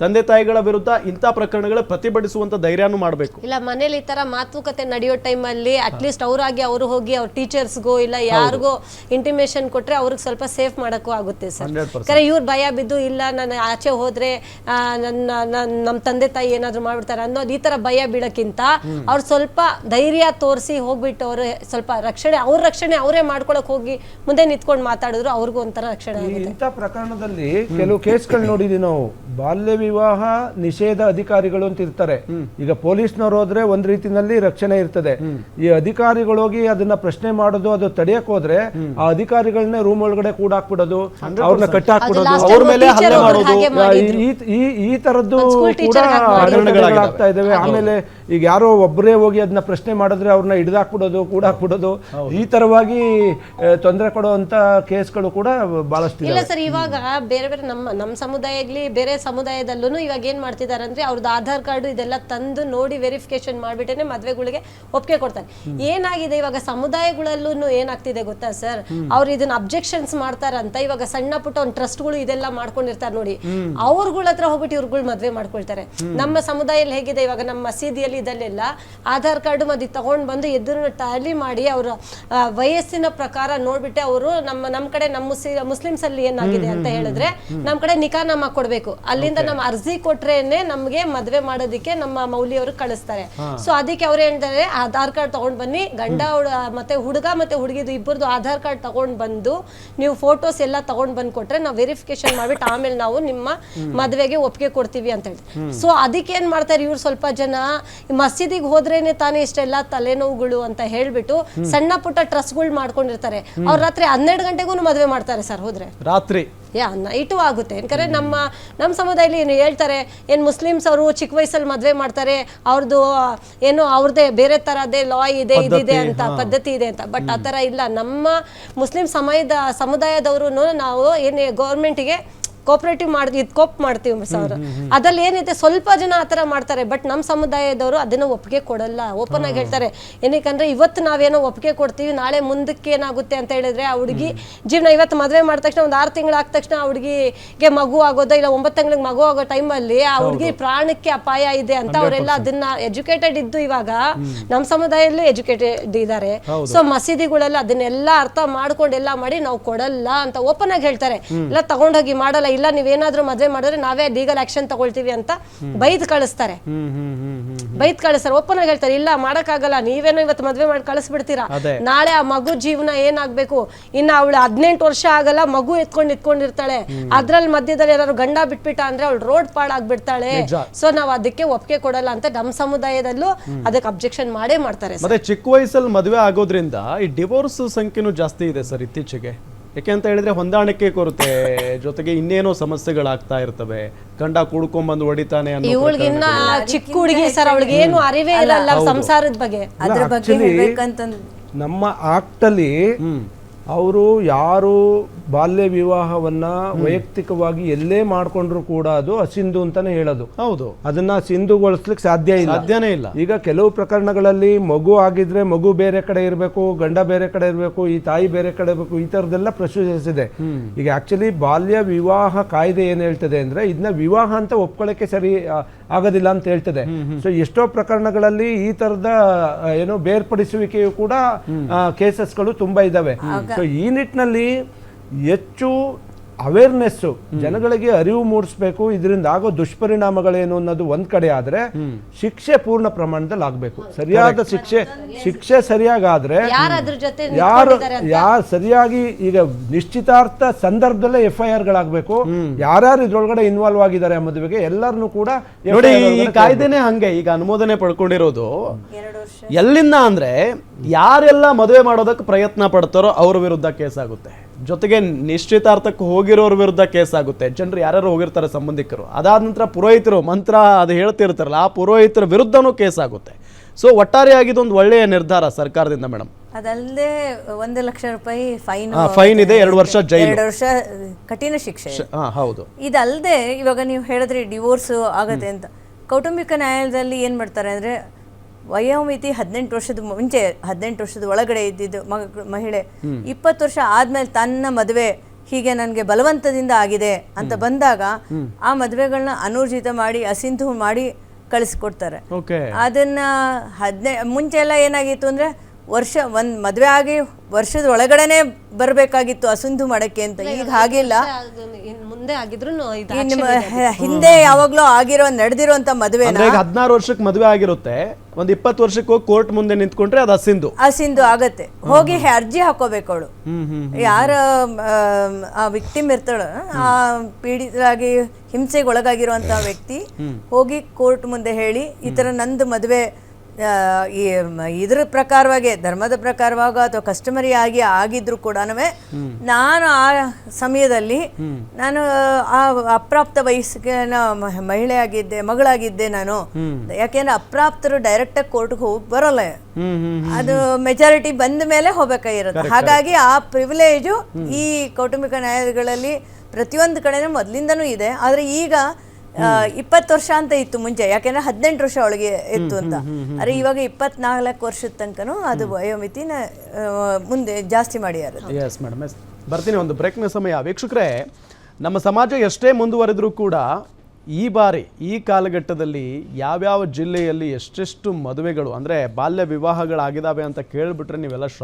ತಂದೆ ತಾಯಿಗಳ ವಿರುದ್ಧ ಇಂಥ ಪ್ರಕರಣಗಳ ಪ್ರತಿಭಟಿಸುವಂತ ಧೈರ್ಯನೂ ಮಾಡಬೇಕು. ಇಲ್ಲ ಮನೇಲಿ ಈ ತರ ಮಾತುಕತೆ ನಡೆಯೋ ಟೈಮಲ್ಲಿ ಅಟ್ಲೀಸ್ಟ್ ಅವರಾಗಿ ಅವರು ಹೋಗಿ ಅವ್ರ ಟೀಚರ್ಸ್ಗೋ ಇಲ್ಲ ಯಾರಿಗೋ ಇಂಟಿಮೇಶನ್ ಕೊಟ್ರೆ ಅವ್ರಿಗೆ ಸ್ವಲ್ಪ ಸೇಫ್ ಮಾಡೋಕ್ಕೂ ಆಗುತ್ತೆ ಸರ್. 100%. ಕರೆ ಇವ್ರು ಭಯ ಬಿದ್ದು ಇಲ್ಲ ನಾನು ಆಚೆ ಹೋದ್ರೆ ಆ, ನನ್ನ ನನ್ನ- ನಮ್ಮ ತಂದೆ ತಾಯಿ ಏನಾದ್ರು ಮಾಡ್ಬಿಡ್ತಾರೆ ಅನ್ನೋದು ಈ ತರ ಭಯ ಬೀಳಕ್ಕಿಂತ ಅವ್ರು ಸ್ವಲ್ಪ ಧೈರ್ಯ ತೋರಿಸಿ ಹೋಗ್ಬಿಟ್ಟು ಅವರು ಸ್ವಲ್ಪ ರಕ್ಷಣೆ ಅವ್ರ ರಕ್ಷಣೆ ಅವರೇ ಮಾಡ್ಕೊಳಕ್ ಹೋಗಿ ಮುಂದೆ ನಿಂತ್ಕೊಂಡು ಮಾತಾಡಿದ್ರು ಅವ್ರಿಗೂ ಒಂಥರ ರಕ್ಷಣೆ ಆಗುತ್ತೆ. ಇಂಥ ಪ್ರಕರಣದಲ್ಲಿ ಕೆಲವು ಕೇಸ್ಗಳು ನೋಡಿದೀವಿ ನಾವು. ಬಾಲ್ಯ ವಿವಾಹ ನಿಷೇಧ ಅಧಿಕಾರಿಗಳು ಅಂತ ಇರ್ತಾರೆ. ಈಗ ಪೊಲೀಸ್ನವ್ರು ಹೋದ್ರೆ ಒಂದ್ ರೀತಿನಲ್ಲಿ ರಕ್ಷಣೆ ಇರ್ತದೆ. ಈ ಅಧಿಕಾರಿಗಳು ಹೋಗಿ ಅದನ್ನ ಪ್ರಶ್ನೆ ಮಾಡೋದು ಅದು ತಡೆಯಕ್ ಹೋದ್ರೆ ಆ ಅಧಿಕಾರಿಗಳನ್ನ ರೂಮ್ ಒಳಗಡೆ ಕೂಡಾಕ್ಬಿಡೋದು ಅವ್ರನ್ನ ಕಟ್ಟ ಹಾಕ್ಬಿಡೋದು ಅವ್ರ ಮೇಲೆ ಹಲ್ಲೆ ಮಾಡೋದು. ಈ ತರದ್ದು ಕೂಡ ಆಗ್ತಾ ಇದಾವೆ ಆಮೇಲೆ ಈಗ ಯಾರೋ ಒಬ್ಬರೇ ಹೋಗಿ ಅದನ್ನ ಪ್ರಶ್ನೆ ಮಾಡಿದ್ರೆ ಅವ್ರನ್ನ ಕೂಡ ಹಾಕ್ಬಿಡೋದು ಈ ತರವಾಗಿ ತೊಂದರೆ ಕೊಡುವಂತ ಕೇಸ್ಗಳು ಕೂಡ ಬಹಳಷ್ಟು ಇಲ್ಲ ಸರ್ ಇವಾಗ ಬೇರೆ ಬೇರೆ ನಮ್ಮ ನಮ್ಮ ಸಮುದಾಯ ಬೇರೆ ಬೇರೆ ಸಮುದಾಯದಲ್ಲೂ ಇವಾಗ ಏನ್ ಮಾಡ್ತಿದ್ದಾರೆ ಅಂದ್ರೆ ಅವ್ರದ್ದು ಆಧಾರ್ ಕಾರ್ಡ್ ಇದೆಲ್ಲ ತಂದು ನೋಡಿ ವೆರಿಫಿಕೇಶನ್ ಮಾಡ್ಬಿಟ್ಟೇನೆ ಮದ್ವೆಗಳಿಗೆ ಒಪ್ಪಿಗೆ ಕೊಡ್ತಾರೆ. ಏನಾಗಿದೆ ಇವಾಗ ಸಮುದಾಯಗಳಲ್ಲೂ ಏನಾಗ್ತಿದೆ ಗೊತ್ತಾ ಸರ್? ಅವ್ರು ಇದನ್ನ ಅಬ್ಜೆಕ್ಷನ್ಸ್ ಮಾಡ್ತಾರಂತ ಇವಾಗ ಸಣ್ಣ ಪುಟ್ಟ ಒಂದು ಟ್ರಸ್ಟ್ಗಳು ಇದೆಲ್ಲ ಮಾಡ್ಕೊಂಡಿರ್ತಾರೆ ನೋಡಿ. ಅವ್ರಗಳ ಹತ್ರ ಹೋಗ್ಬಿಟ್ಟು ಇವ್ರುಗಳು ಮದ್ವೆ ಮಾಡ್ಕೊಳ್ತಾರೆ. ನಮ್ಮ ಸಮುದಾಯದಲ್ಲಿ ಹೇಗಿದೆ ಇವಾಗ ನಮ್ಮ ಮಸೀದಿಯಲ್ಲಿ ಇದಲ್ಲೆಲ್ಲ ಆಧಾರ್ ಕಾರ್ಡ್ ಮದಿ ತಗೊಂಡ್ ಬಂದು ಎದುರು ಟ್ಯಾಲಿ ಮಾಡಿ ಅವರ ವಯಸ್ಸಿನ ಪ್ರಕಾರ ನೋಡ್ಬಿಟ್ಟೆ ಅವರು ನಮ್ಮ ನಮ್ಮ ಕಡೆ ನಮ್ಮ ಮುಸ್ಲಿ ಮುಸ್ಲಿಮ್ಸ್ ಅಲ್ಲಿ ಏನಾಗಿದೆ ಅಂತ ಹೇಳಿದ್ರೆ ನಮ್ಮ ಕಡೆ ನಿಕಾನಾಮ ಕೊಡ್ಬೇಕು. ಅಲ್ಲಿಂದ ನಮ್ಮ ಅರ್ಜಿ ಕೊಟ್ರೇನೆ ನಮ್ಗೆ ಮದ್ವೆ ಮಾಡೋದಕ್ಕೆ ನಮ್ಮ ಮೌಲಿಯವರು ಕಳಿಸ್ತಾರೆ. ಸೊ ಅದಕ್ಕೆ ಅವ್ರು ಹೇಳ್ತಾರೆ ಆಧಾರ್ ಕಾರ್ಡ್ ತಗೊಂಡ್ ಬನ್ನಿ ಗಂಡ ಮತ್ತೆ ಹುಡುಗ ಮತ್ತೆ ಹುಡುಗಿದು ಇಬ್ಬರದು ಆಧಾರ್ ಕಾರ್ಡ್ ತಗೊಂಡ್ ಬಂದು ನೀವು ಫೋಟೋಸ್ ಎಲ್ಲ ತಗೊಂಡ್ ಬಂದ್ ಕೊಟ್ರೆ ನಾವು ವೆರಿಫಿಕೇಶನ್ ಮಾಡ್ಬಿಟ್ಟು ಆಮೇಲೆ ನಾವು ನಿಮ್ಮ ಮದ್ವೆಗೆ ಒಪ್ಪಿಗೆ ಕೊಡ್ತೀವಿ ಅಂತ ಹೇಳಿ ಸೊ ಅದಕ್ಕೆ ಏನ್ ಮಾಡ್ತಾರೆ ಇವ್ರು ಸ್ವಲ್ಪ ಜನ ಮಸೀದಿಗೆ ಹೋದ್ರೇನೆ ತಾನೇ ಇಷ್ಟೆಲ್ಲ ತಲೆನೋವುಗಳು ಅಂತ ಹೇಳ್ಬಿಟ್ಟು ಸಣ್ಣ ಪುಟ್ಟ ಟ್ರಸ್ಟ್ಗಳು ಮಾಡ್ಕೊಂಡಿರ್ತಾರೆ. ಅವ್ರ ರಾತ್ರಿ ಹನ್ನೆರಡು ಗಂಟೆಗೂ ಮದ್ವೆ ಮಾಡ್ತಾರೆ ಸರ್ ಹೋದ್ರೆ. ರಾತ್ರಿ. ಯಾ ನೈಟು ಆಗುತ್ತೆ. ಯಾಕಂದ್ರೆ ನಮ್ಮ ನಮ್ಮ ಸಮುದಾಯದಲ್ಲಿ ಏನು ಹೇಳ್ತಾರೆ ಏನು ಮುಸ್ಲಿಮ್ಸ್ ಅವರು ಚಿಕ್ಕ ವಯಸ್ಸಲ್ಲಿ ಮದುವೆ ಮಾಡ್ತಾರೆ ಅವ್ರದ್ದು ಏನು ಅವ್ರದ್ದೇ ಬೇರೆ ಥರದ್ದೇ ಲಾ ಇದೆ ಇದಿದೆ ಅಂತ ಪದ್ಧತಿ ಇದೆ ಅಂತ. ಬಟ್ ಆ ಥರ ಇಲ್ಲ. ನಮ್ಮ ಮುಸ್ಲಿಂ ಸಮಯದ ಸಮುದಾಯದವರು ನಾವು ಏನು ಗೌರ್ಮೆಂಟಿಗೆ ಕೋಪರೇಟಿವ್ ಮಾಡಿ ಇದು ಕೋಪ್ ಮಾಡ್ತೀವಿ ಸರ್. ಅದ್ರಲ್ಲಿ ಏನಿದೆ ಸ್ವಲ್ಪ ಜನ ಆ ಥರ ಮಾಡ್ತಾರೆ ಬಟ್ ನಮ್ಮ ಸಮುದಾಯದವರು ಅದನ್ನ ಒಪ್ಪಿಗೆ ಕೊಡಲ್ಲ. ಓಪನ್ ಆಗಿ ಹೇಳ್ತಾರೆ. ಏನಕ್ಕಂದ್ರೆ ಇವತ್ತು ನಾವೇನೋ ಒಪ್ಪಿಗೆ ಕೊಡ್ತೀವಿ ನಾಳೆ ಮುಂದಕ್ಕೆ ಏನಾಗುತ್ತೆ ಅಂತ ಹೇಳಿದ್ರೆ ಆ ಹುಡುಗಿ ಜೀವನ ಇವತ್ತು ಮದುವೆ ಮಾಡಿದ ತಕ್ಷಣ ಒಂದು ಆರು ತಿಂಗಳು ಆದ ತಕ್ಷಣ ಆ ಹುಡುಗಿಗೆ ಮಗು ಆಗೋದೋ ಇಲ್ಲ ಒಂಬತ್ತು ತಿಂಗಳಿಗೆ ಮಗು ಆಗೋ ಟೈಮಲ್ಲಿ ಆ ಹುಡುಗಿ ಪ್ರಾಣಕ್ಕೆ ಅಪಾಯ ಇದೆ ಅಂತ ಅವರೆಲ್ಲ ಅದನ್ನ ಎಜುಕೇಟೆಡ್ ಇದ್ದು ಇವಾಗ ನಮ್ಮ ಸಮುದಾಯದಲ್ಲೂ ಎಜುಕೇಟೆಡ್ ಇದ್ದಾರೆ. ಸೊ ಮಸೀದಿಗಳೆಲ್ಲ ಅದನ್ನೆಲ್ಲ ಅರ್ಥ ಮಾಡ್ಕೊಂಡು ಎಲ್ಲ ಮಾಡಿ ನಾವು ಕೊಡಲ್ಲ ಅಂತ ಓಪನ್ ಆಗಿ ಹೇಳ್ತಾರೆ. ಎಲ್ಲ ತಗೊಂಡೋಗಿ ಮಾಡಲ್ಲ ಇಲ್ಲ ನೀವೇನಾದ್ರೂ ಮದುವೆ ಮಾಡಿದ್ರೆ ನಾವೇ ಲೀಗಲ್ ಆಕ್ಷನ್ ತಗೊಳ್ತೀವಿ ಅಂತ ಬೈದ್ ಕಳಿಸ್ತಾರೆ. ಬೈದ್ ಕಳಿಸ್ತಾರೆ. ಓಪನ್ ಆಗಿ ಹೇಳ್ತಾರೆ ಇಲ್ಲ ಮಾಡಕ್ಕಾಗಲ್ಲ ನೀವೇನೋ ಇವತ್ತು ಮದುವೆ ಮಾಡಿ ಕಳಿಸ್ಬಿಡ್ತೀರಾ? ನಾಳೆ ಆ ಮಗು ಜೀವನ ಏನಾಗ್ಬೇಕು? ಇನ್ನ ಅವಳು ಹದಿನೆಂಟು ವರ್ಷ ಆಗಲ್ಲ ಮಗು ಎತ್ಕೊಂಡು ಇಟ್ಕೊಂಡಿರ್ತಾಳೆ ಅದ್ರಲ್ಲಿ ಮಧ್ಯದಲ್ಲಿ ಏನಾದ್ರು ಗಂಡ ಬಿಟ್ಬಿಟ್ಟ ಅಂದ್ರೆ ಅವಳು ರೋಡ್ ಪಾಡಾಗ್ಬಿಡ್ತಾಳೆ. ಸೊ ನಾವ್ ಅದಕ್ಕೆ ಒಪ್ಪಿಗೆ ಕೊಡಲ್ಲ ಅಂತ ನಮ್ಮ ಸಮುದಾಯದಲ್ಲೂ ಅದಕ್ಕೆ ಅಬ್ಜೆಕ್ಷನ್ ಮಾಡೇ ಮಾಡ್ತಾರೆ. ಮತ್ತೆ ಚಿಕ್ಕ ವಯಸ್ಸಲ್ಲಿ ಮದುವೆ ಆಗೋದ್ರಿಂದ ಈ ಡಿವೋರ್ಸ್ ಸಂಖ್ಯೆನೂ ಜಾಸ್ತಿ ಇದೆ ಸರ್ ಇತ್ತೀಚೆಗೆ. ಯಾಕೆ ಅಂತ ಹೇಳಿದ್ರೆ ಹೊಂದಾಣಿಕೆ ಕೊರತೆ ಜೊತೆಗೆ ಇನ್ನೇನೋ ಸಮಸ್ಯೆಗಳಾಗ್ತಾ ಇರ್ತವೆ. ಗಂಡ ಕುಡ್ಕೊಂಡ್ಬಂದು ಹೊಡಿತಾನೆ ಅನ್ನೋ ಇವಳಿಗೆ ಇನ್ನ ಚಿಕ್ಕ ಹುಡುಗಿ ಸರ್ ಅವಳಿಗೆ ಏನು ಅರಿವೇ ಇರಲ್ಲ ಸಂಸಾರದ ಬಗ್ಗೆ. ಅದ್ರ ಬಗ್ಗೆ ಹೇಳ್ಬೇಕಂತಂದ್ ನಮ್ಮ ಆಕ್ಟಲ್ಲಿ ಅವರು ಯಾರು ಬಾಲ್ಯ ವಿವಾಹವನ್ನ ವೈಯಕ್ತಿಕವಾಗಿ ಎಲ್ಲೇ ಮಾಡ್ಕೊಂಡ್ರು ಕೂಡ ಅದು ಅಸಿಂಧು ಅಂತಾನೆ ಹೇಳೋದು. ಹೌದು. ಅದನ್ನ ಸಿಂಧುಗೊಳಿಸ್ಲಿಕ್ಕೆ ಸಾಧ್ಯ ಇಲ್ಲ. ಸಾಧ್ಯನೇ ಇಲ್ಲ. ಈಗ ಕೆಲವು ಪ್ರಕರಣಗಳಲ್ಲಿ ಮಗು ಆಗಿದ್ರೆ ಮಗು ಬೇರೆ ಕಡೆ ಇರಬೇಕು ಗಂಡ ಬೇರೆ ಕಡೆ ಇರಬೇಕು ಈ ತಾಯಿ ಬೇರೆ ಕಡೆ ಇರಬೇಕು ಈ ತರದೆಲ್ಲ ಪ್ರಶ್ನಿಸಿದೆ ಈಗ ಆಕ್ಚುಲಿ ಬಾಲ್ಯ ವಿವಾಹ ಕಾಯ್ದೆ ಏನ್ ಹೇಳ್ತದೆ ಅಂದ್ರೆ ಇದನ್ನ ವಿವಾಹ ಅಂತ ಒಪ್ಕೊಳ್ಳಕ್ಕೆ ಸರಿ ಆಗೋದಿಲ್ಲ ಅಂತ ಹೇಳ್ತದೆ. ಸೊ ಎಷ್ಟೋ ಪ್ರಕರಣಗಳಲ್ಲಿ ಈ ತರದ ಏನು ಬೇರ್ಪಡಿಸುವಿಕೆಯು ಕೂಡ ಕೇಸಸ್ಗಳು ತುಂಬಾ ಇದಾವೆ. ಸೊ ಈ ನಿಟ್ಟಿನಲ್ಲಿ ಹೆಚ್ಚು ಅವೇರ್ನೆಸ್ ಜನಗಳಿಗೆ ಅರಿವು ಮೂಡಿಸ್ಬೇಕು ಇದರಿಂದ ಆಗೋ ದುಷ್ಪರಿಣಾಮಗಳೇನು ಅನ್ನೋದು ಒಂದ್ ಕಡೆ ಆದ್ರೆ ಶಿಕ್ಷೆ ಪೂರ್ಣ ಪ್ರಮಾಣದಲ್ಲಿ ಆಗ್ಬೇಕು. ಸರಿಯಾದ ಶಿಕ್ಷೆ ಶಿಕ್ಷೆ ಸರಿಯಾಗಾದ್ರೆ ಯಾರು ಅದ್ರ ಜೊತೆ ಯಾರು ನಿಂತ್ಕೊಂಡಿದ್ದಾರೆ ಅಂತ? ಯಾರು ಸರಿಯಾಗಿ ಈಗ ನಿಶ್ಚಿತಾರ್ಥ ಸಂದರ್ಭದಲ್ಲೇ ಎಫ್ ಐ ಆರ್ ಗಳಾಗಬೇಕು ಯಾರ್ಯಾರು ಇದ್ರೊಳಗಡೆ ಇನ್ವಾಲ್ವ್ ಆಗಿದ್ದಾರೆ ಮದುವೆಗೆ ಎಲ್ಲರನ್ನು ಕೂಡ ನೋಡಿ ಈ ಕಾಯ್ದೆನೆ ಹಂಗೆ ಈಗ ಅನುಮೋದನೆ ಪಡ್ಕೊಂಡಿರೋದು. ಎಲ್ಲಿಂದ ಅಂದ್ರೆ ಯಾರೆಲ್ಲ ಮದುವೆ ಮಾಡೋದಕ್ಕೆ ಪ್ರಯತ್ನ ಪಡ್ತಾರೋ ಅವ್ರ ವಿರುದ್ಧ ಕೇಸ್ ಆಗುತ್ತೆ. ಜೊತೆಗೆ ನಿಶ್ಚಿತಾರ್ಥಕ್ಕೆ ಹೋಗಿರೋರ ವಿರುದ್ಧ ಕೇಸ್ ಆಗುತ್ತೆ. ಜನರು ಯಾರ್ಯಾರು ಹೋಗಿರ್ತಾರೆ ಸಂಬಂಧಿಕರು. ಅದಾದ ನಂತರ ಪುರೋಹಿತರು ಮಂತ್ರ ಅದು ಹೇಳ್ತಿರ್ತಾರಲ್ಲ ಆ ಪುರೋಹಿತರ ವಿರುದ್ಧನೂ ಕೇಸ್ ಆಗುತ್ತೆ. ಸೊ ಒಟ್ಟಾರೆಯಾಗಿ ಇದೊಂದು ಒಳ್ಳೆಯ ನಿರ್ಧಾರ ಸರ್ಕಾರದಿಂದ ಮೇಡಮ್ ಅದಲ್ಲದೆ ಒಂದು ಲಕ್ಷ ರೂಪಾಯಿ ಫೈನ್ ಫೈನ್ ಇದೆ, ಎರಡು ವರ್ಷ ಜೈಲು. ಎರಡು ವರ್ಷ ಕಠಿಣ ಶಿಕ್ಷೆ. ಹೌದು. ಇದಲ್ಲದೆ ಇವಾಗ ನೀವು ಹೇಳಿದ್ರಿ ಡಿವೋರ್ಸ್ ಆಗುತ್ತೆ ಅಂತ. ಕೌಟುಂಬಿಕ ನ್ಯಾಯಾಲಯದಲ್ಲಿ ಏನು ಮಾಡ್ತಾರೆ ಅಂದ್ರೆ ವಯೋಮಿತಿ ಹದಿನೆಂಟು ವರ್ಷದ ಮುಂಚೆ ಹದಿನೆಂಟು ವರ್ಷದ ಒಳಗಡೆ ಇದ್ದಿದ್ದು ಮಗ ಮಹಿಳೆ. ಇಪ್ಪತ್ತು ವರ್ಷ ಆದ್ಮೇಲೆ ತನ್ನ ಮದುವೆ ಹೀಗೆ ನನಗೆ ಬಲವಂತದಿಂದ ಆಗಿದೆ ಅಂತ ಬಂದಾಗ ಆ ಮದುವೆಗಳನ್ನ ಅನೂರ್ಜಿತ ಮಾಡಿ ಅಸಿಂಧು ಮಾಡಿ ಕಳಿಸ್ಕೊಡ್ತಾರೆ. ಅದನ್ನ ಹದಿನೈ ಮುಂಚೆ ಎಲ್ಲ ಏನಾಗಿತ್ತು ಅಂದ್ರೆ ವರ್ಷ ಒಂದ್ ಮದುವೆ ಆಗಿ ವರ್ಷದ ಒಳಗಡೆನೆ ಬರಬೇಕಾಗಿತ್ತು ಅಸಿಂಧು ಮಾಡಕ್ಕೆ ಅಂತ. ಈಗ ಹಾಗಿಲ್ಲ ಮುಂದೆ ಆಗಿದ್ರು ಹಿಂದೆ ಯಾವಾಗ್ಲೂ ಆಗಿರೋ ನಡೆದಿರೋಂತ ಮದುವೆ ಹದಿನಾರು ವರ್ಷಕ್ಕೆ ಮದುವೆ ಆಗಿರುತ್ತೆ. ಒಂದ್ ಇಪ್ಪತ್ತು ವರ್ಷಕ್ಕೆ ಹೋಗಿ ಕೋರ್ಟ್ ಮುಂದೆ ನಿಂತ್ಕೊಂಡ್ರೆ ಅದು ಅಸಿಂಧು. ಅಸಿಂಧು ಆಗತ್ತೆ. ಹೋಗಿ ಅರ್ಜಿ ಹಾಕೋಬೇಕು ಅವಳು. ಯಾರ ಆ ವಿಕ್ಟಿಮ್ ಇರ್ತಾಳ ಆ ಪೀಡಿತರಾಗಿ ಹಿಂಸೆಗೆ ಒಳಗಾಗಿರುವಂತ ವ್ಯಕ್ತಿ ಹೋಗಿ ಕೋರ್ಟ್ ಮುಂದೆ ಹೇಳಿ ಈ ತರ ನಂದು ಮದುವೆ ಈ ಇದ್ರ ಪ್ರಕಾರವಾಗಿ ಧರ್ಮದ ಪ್ರಕಾರವಾಗ ಅಥವಾ ಕಸ್ಟಮರಿ ಆಗಿ ಆಗಿದ್ರು ಕೂಡ ನಾನು ಆ ಸಮಯದಲ್ಲಿ ನಾನು ಆ ಅಪ್ರಾಪ್ತ ವಯಸ್ಸಿಗೆ ಮಹಿಳೆ ಆಗಿದ್ದೆ ಮಗಳಾಗಿದ್ದೆ ನಾನು. ಯಾಕೆಂದ್ರೆ ಅಪ್ರಾಪ್ತರು ಡೈರೆಕ್ಟಾಗಿ ಕೋರ್ಟ್ಗೆ ಹೋಗಿ ಬರೋಲ್ಲ. ಅದು ಮೆಜಾರಿಟಿ ಬಂದ ಮೇಲೆ ಹೋಗ್ಬೇಕಾಗಿರುತ್ತೆ. ಹಾಗಾಗಿ ಆ ಪ್ರಿವಿಲೇಜು ಈ ಕೌಟುಂಬಿಕ ನ್ಯಾಯಗಳಲ್ಲಿ ಪ್ರತಿಯೊಂದು ಕಡೆನೂ ಮೊದಲಿಂದನೂ ಇದೆ. ಆದರೆ ಈಗ ಇಪ್ಪತ್ತು ವರ್ಷ ಅಂತ ಇತ್ತು ಮುಂಚೆ ಯಾಕೆಂದ್ರೆ ಹದಿನೆಂಟು ವರ್ಷ ಒಳಗೆ ಇತ್ತು ಅಂತ. ಅರೆ ಇವಾಗ ಇಪ್ಪತ್ನಾಲ್ಕು ವರ್ಷದ ತನಕನೂ ಅದು ವಯೋಮಿತಿನ ಮುಂದೆ ಜಾಸ್ತಿ ಮಾಡಿ ಎಸ್ ಮೇಡಮ್ ಎಸ್ ಬರ್ತೀನಿ ಒಂದು ಬ್ರೇಕ್ನ ಸಮಯ. ವೀಕ್ಷಕರೇ ನಮ್ಮ ಸಮಾಜ ಎಷ್ಟೇ ಮುಂದುವರೆದರೂ ಕೂಡ ಈ ಬಾರಿ ಈ ಕಾಲಘಟ್ಟದಲ್ಲಿ ಯಾವ್ಯಾವ ಜಿಲ್ಲೆಯಲ್ಲಿ ಎಷ್ಟೆಷ್ಟು ಮದುವೆಗಳು ಅಂದರೆ ಬಾಲ್ಯ ವಿವಾಹಗಳಾಗಿದ್ದಾವೆ ಅಂತ ಕೇಳಿಬಿಟ್ರೆ ನೀವೆಲ್ಲ ಶಾಕ್